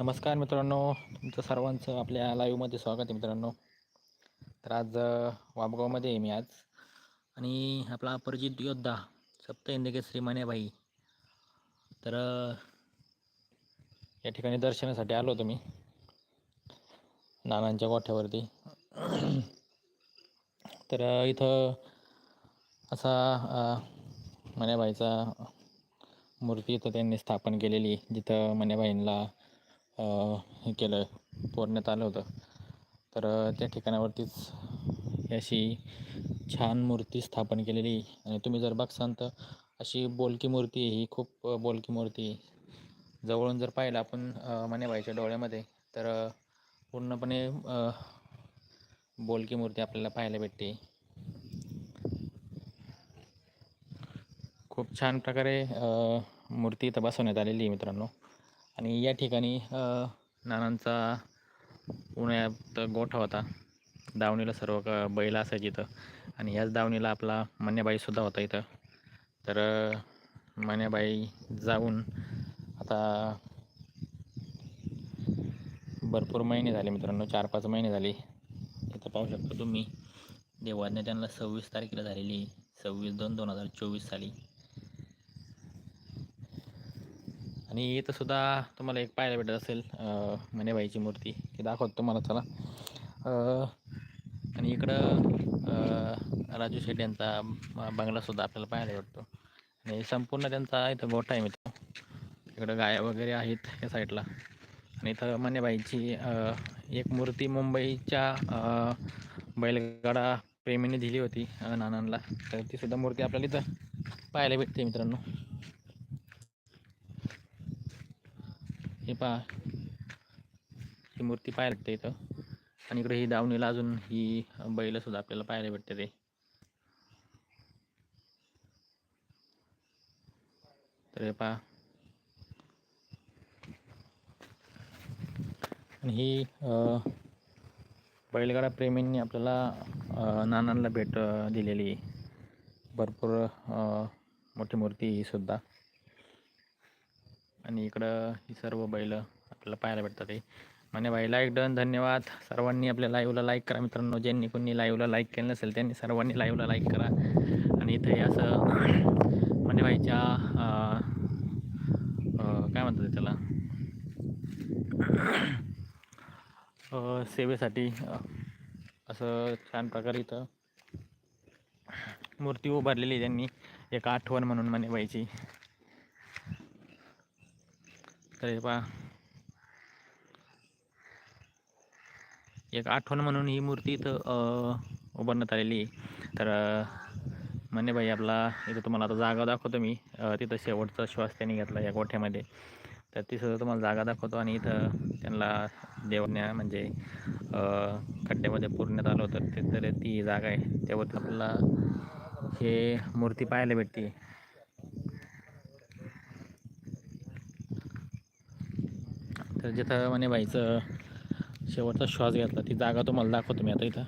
नमस्कार मित्रांनो तुमचं सर्वांचं आपल्या लाईव्हमध्ये स्वागत आहे मित्रांनो. तर आज वाबगावमध्ये आहे मी आज. आणि आपला अपरिजित योद्धा सप्त इंदकेसरी मानेबाई तर या ठिकाणी दर्शनासाठी आलो होतो मी. नानांच्या गोठ्यावरती. तर इथं असा अ, मण्याबाईचा मूर्ती इथं त्यांनी स्थापन केलेली जिथं मण्याबाईंना हे केलं पोरण्यात आलं होतं. तर त्या ठिकाणावरतीच अशी छान मूर्ती स्थापन केलेली. आणि तुम्ही जर बघसाल तर अशी बोलकी मूर्ती आहे ही खूप बोलकी मूर्ती. जवळून जर पाहिलं आपण अ, डोळ्यामध्ये तर पूर्णपणे बोलकी मूर्ती आपल्याला पाहायला भेटते. खूप छान प्रकारे मूर्ती इथं बसवण्यात आलेली आहे मित्रांनो. आणि या ठिकाणी नानांचा उन्हाळ्यात गोठा होता. दावणीला सर्व बैल असायची इथं. आणि ह्याच दावणीला आपला मन्याबाईसुद्धा होता इथं. तर मन्याबाई जाऊन आता भरपूर महिने झाले मित्रांनो चार पाच महिने झाले. इथं पाहू शकता तुम्ही देवाज्ञा त्यांना सव्वीस तारखेला झालेली सव्वीस दोन दोन हजार चोवीस साली. आणि इथं सुद्धा तुम्हाला एक पाहायला भेटत असेल मनेबाईची मूर्ती. ती दाखवतो तुम्हाला चला. आणि इकडं राजू शेट्टी यांचा बंगलासुद्धा आपल्याला पाहायला भेटतो. आणि संपूर्ण त्यांचा इथं गोठा आहे मित्र. इकडं गाया वगैरे आहेत या साईडला. आणि इथं मनेबाईची एक मूर्ती मुंबईच्या बैलगाडा प्रेमीने दिली होती नानांना तर तीसुद्धा मूर्ती आपल्याला इथं पाहायला भेटते मित्रांनो. हे पहा. ही मूर्ती पाहायला भेटते इथं. आणि इकडे ही दावणीला अजून ही बैल सुद्धा आपल्याला पाहायला भेटते ते. तर हे पहा. आणि ही बैलगाडा प्रेमींनी आपल्याला नानांना भेट दिलेली आहे. भरपूर मोठी मूर्ती ही सुद्धा. आणि इकडं ही सर्व बैल आपल्याला पाहायला भेटतात ते म्हणे भाई लाईक डन धन्यवाद. सर्वांनी आपल्या लाईव्हला लाईक करा मित्रांनो. ज्यांनी कोणी लाईव्हला लाईक केलं नसेल त्यांनी सर्वांनी लाईव्हला लाईक करा. आणि इथे असं म्हणे भाईच्या काय म्हणतात त्याला? सेवेसाठी असं छान प्रकारे इथं मूर्ती उभारलेली आहे त्यांनी. एक आठवण म्हणून म्हणे बाईची तर पहा. एक आठवण म्हणून ही मूर्ती इथं उभारण्यात आलेली आहे. तर म्हणे भाई आपला इथं तुम्हाला आता जागा दाखवतो मी. तिथं शेवटचा श्वास त्यांनी घेतला या गोठ्यामध्ये. तर ती सुद्धा तुम्हाला जागा दाखवतो आणि इथं त्यांना देवण्या म्हणजे खड्ड्यामध्ये पुरण्यात आलं होतं. ते तर ती जागा आहे. त्यावर आपल्याला हे मूर्ती पाहायला भेटते. तर जिथं म्हणे बाईचं शेवटचा श्वास घेतला ती जागा तुम्हाला दाखवतो मी आता इथं.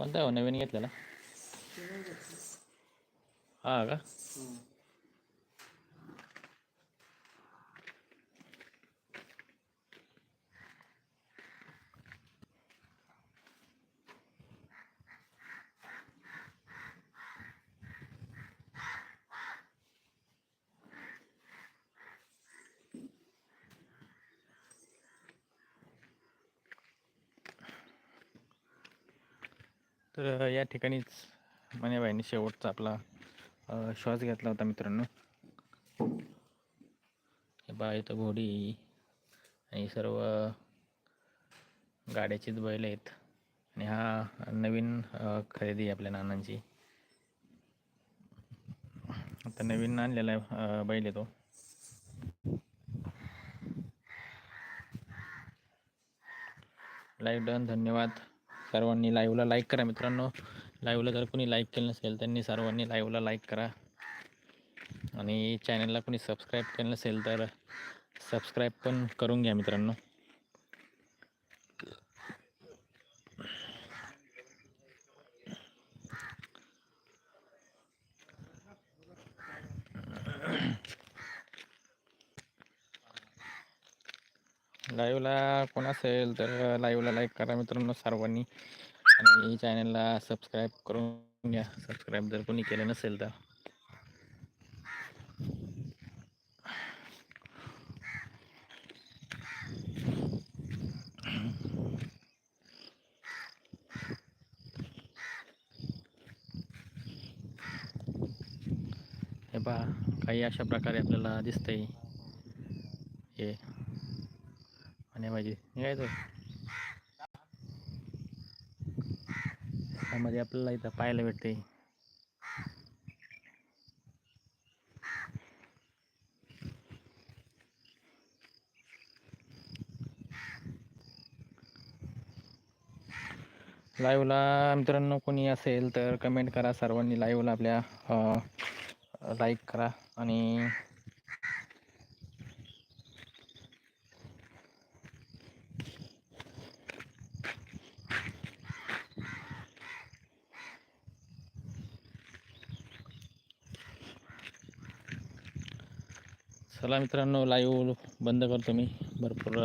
कोणता आहे? हो नवीन घेतलेला? हा का? तर या ठिकाणीच मण्याबाईंनी शेवटचा आपला श्वास घेतला होता मित्रांनो. हे बा इथं घोडी आणि सर्व गाड्याचीच बैल आहेत. आणि हा नवीन खरेदी आहे आपल्या नानांची. आता नवीन आणलेला आहे बैल येतो लाईक डन धन्यवाद. सर्वांनी लाईव्हला लाईक करा मित्रांनो. लाईव्हला जर कोणी लाईक केलं नसेल त्यांनी सर्वांनी लाईव्हला लाईक करा. आणि चॅनलला कोणी सबस्क्राईब केलं नसेल तर सबस्क्राईब पण करून घ्या मित्रांनो. लाईव्हला कोण असेल तर लाईव्हला लाईक करा मित्रांनो सर्वांनी. आणि चॅनलला सबस्क्राईब करून घ्या. सबस्क्राईब जर कोणी केलं नसेल तर. हे पहा काही अशा प्रकारे आपल्याला दिसतंय हे आणि माझी निघायचं त्यामध्ये आपल्याला इथं पाहायला भेटते लाईव्हला मित्रांनो कोणी असेल तर कमेंट करा. सर्वांनी लाईव्हला आपल्या लाईक करा. आणि चला मित्रांनो लाईव्ह बंद करतो मी. भरपूर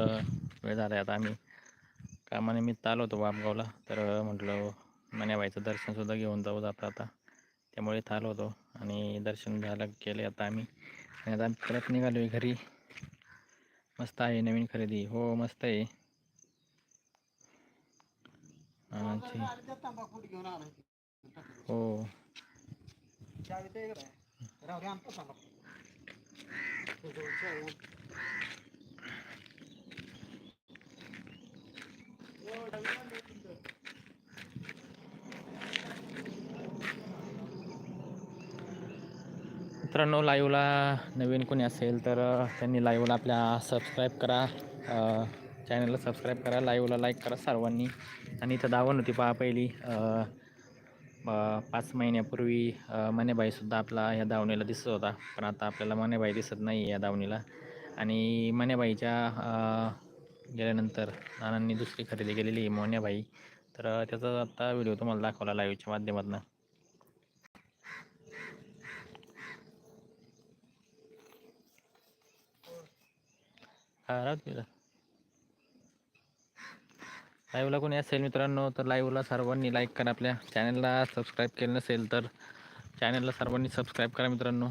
वेळ झाला आहे आता आम्ही. कामानिमित्त आलो होतो वापगावला तर म्हटलं मण्याबाईचं दर्शनसुद्धा घेऊन जाऊ जाता आता. त्यामुळे इथं आलो होतो आणि दर्शन झालं केले आता आम्ही. आणि आता आम्ही परत निघालो आहे घरी. मस्त आहे नवीन खरेदी. हो मस्त आहे. हो. मित्रांनो लाईव्हला नवीन कोणी असेल तर त्यांनी लाईव्हला आपल्या सबस्क्राईब करा. चॅनलला सबस्क्राईब करा. लाईव्हला लाईक करा सर्वांनी. आणि इथं दावण होती पहा पहिली. पाच महिन्यापूर्वी मनेबाईसुद्धा आपला ह्या दावणीला दिसत होता. पण आता आपल्याला मनेबाई दिसत नाही या दावणीला. आणि मनेबाईच्या गेल्यानंतर नानांनी दुसरी खरेदी केलेली आहे मोन्याबाई तर त्याचा आता व्हिडिओ तुम्हाला दाखवला लाईव्हच्या माध्यमातून. हा राहू लाईव्हला कोणी असेल मित्रांनो तर लाईव्हला सर्वांनी लाईक करा आपल्या चॅनलला सबस्क्राईब केलं नसेल तर चॅनलला सर्वांनी सबस्क्राईब करा मित्रांनो.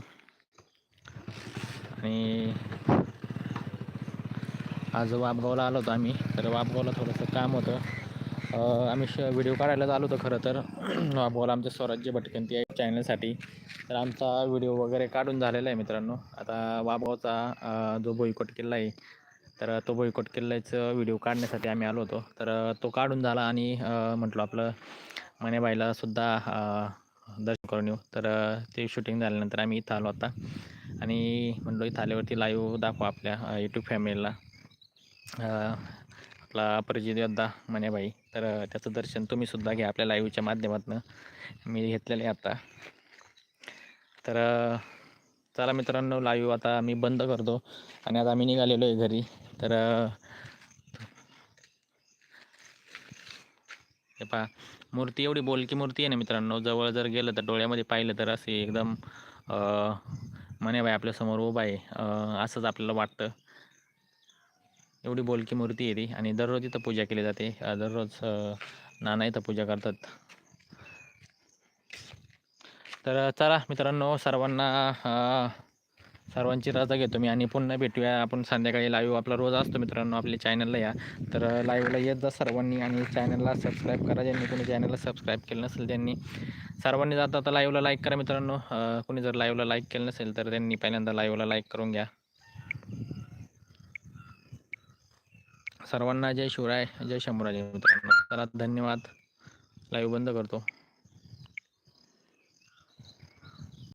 आणि आज वापगावला आलो होतो आम्ही. तर वापगावला थोडंसं काम होतं. आम्ही श व्हिडिओ काढायलाच आलो होतो खरं तर. वापगावला आमच्या स्वराज्य भटकंती आहे चॅनलसाठी तर आमचा व्हिडिओ वगैरे काढून झालेला आहे मित्रांनो. आता वापगावचा जो भुईकोट किल्ला आहे तर तो भुईकोट किल्ल्याचं व्हिडिओ काढण्यासाठी आम्ही आलो होतो. तर तो काढून झाला आणि म्हटलं म्हटलो आपलं मनेबाईला सुद्धा दर्शन करून येऊ. तर ते शूटिंग झाल्यानंतर आम्ही इथं आलो आता. आणि म्हटलो इथं आल्यावरती लाईव्ह दाखवा आपल्या यूट्यूब फॅमिलीला आपला अपरिजित योद्धा मनेबाई. तर त्याचं दर्शन तुम्ही सुद्धा घ्या आपल्या लाईव्हच्या माध्यमातून. मी घेतलेलं आहे आता. तर चला मित्रांनो लाईव्ह आता मी बंद करतो. आणि आता आम्ही निघालेलो आहे घरी. तर हे पहा मूर्ती एवढी बोलकी मूर्ती आहे ना मित्रांनो. जवळ जर गेलं तर डोळ्यामध्ये पाहिलं तर असे एकदम अं, मनेबाई आपल्यासमोर उभा आहे. असंच आपल्याला वाटतं. एवढी बोलकी मूर्ती आहे ती आणि दररोज इथं पूजा केली जाते. दररोज नाना इथं पूजा करतात. तर चला मित्रांनो सर्वांना सर्वांची रजा घेतो मी आणि पुन्हा भेटूया. आपण संध्याकाळी लाईव्ह आपला रोज असतो मित्रांनो आपल्या चॅनलला या. तर लाईव्हला येत जा सर्वांनी आणि चॅनलला सबस्क्राईब करा. ज्यांनी कोणी चॅनलला सबस्क्राईब केलं नसेल त्यांनी सर्वांनी जाता आता लाईव्हला लाईक करा मित्रांनो. कोणी जर लाईव्हला लाईक केलं नसेल तर त्यांनी पहिल्यांदा लाईव्हला लाईक करून घ्या. सर्वांना जय शिवराय जय शंभूराज मित्रांनो. चला धन्यवाद. लाईव्ह बंद करतो.